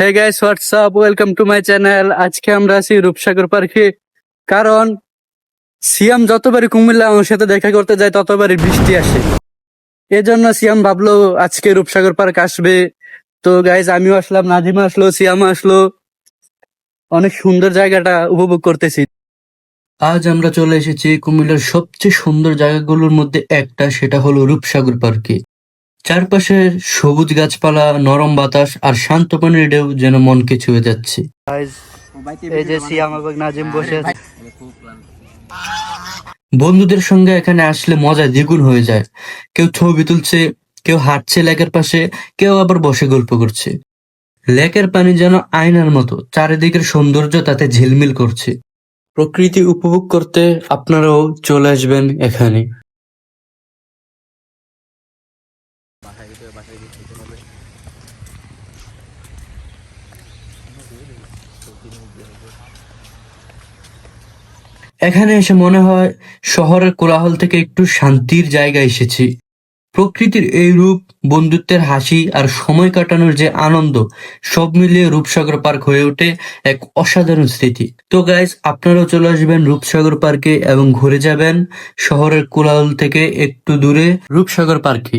Hey guys WhatsApp welcome to my channel আজকে আমরা আছি রূপসাগর পার্কে। কারণ সিয়াম যতবারই কুমিল্লা আমার সাথে দেখা করতে যায়, ততবারই বৃষ্টি আসে। এজন্য সিয়াম ভাবলো আজকে রূপসাগর পার্ক আসবে। তো গাইজ আমিও আসলাম নাজিমা আসলো সিয়াম আসলো। অনেক সুন্দর জায়গাটা উপভোগ করতেছি। আজ আমরা চলে এসেছি কুমিল্লার সবচেয়ে সুন্দর জায়গাগুলোর মধ্যে একটা, সেটা হলো রূপসাগর পার্কে। চারপাশে সবুজ গাছপালা নরম বাতাস আর শান্ত পানির ঢেউ যেন মনকে ছুঁয়ে যাচ্ছে। এই যে সিয়াম এবং নাজিম বসে বন্ধুদের সঙ্গে এখানে আসলে মজা দ্বিগুণ হয়ে যায়। কেউ ছবি তুলছে কেউ হাঁটছে লেকের পাশে কেউ আবার বসে গল্প করছে। লেকের পানি যেন আয়নার মতো চারিদিকের সৌন্দর্য তাতে ঝিলমিল করছে। প্রকৃতি উপভোগ করতে আপনারাও চলে আসবেন এখানে। এখানে এসে মনে হয় শহরের কোলাহল থেকে একটু শান্তির জায়গা এসেছি। প্রকৃতির এই রূপ, বন্ধুত্বের হাসি আর সময় কাটানোর যে আনন্দ, সব মিলিয়ে রূপসাগর পার্ক হয়ে ওঠে এক অসাধারণ স্মৃতি। তো গাইজ আপনারাও চলে আসবেন রূপসাগর পার্কে এবং ঘুরে যাবেন শহরের কোলাহল থেকে একটু দূরে রূপসাগর পার্কে।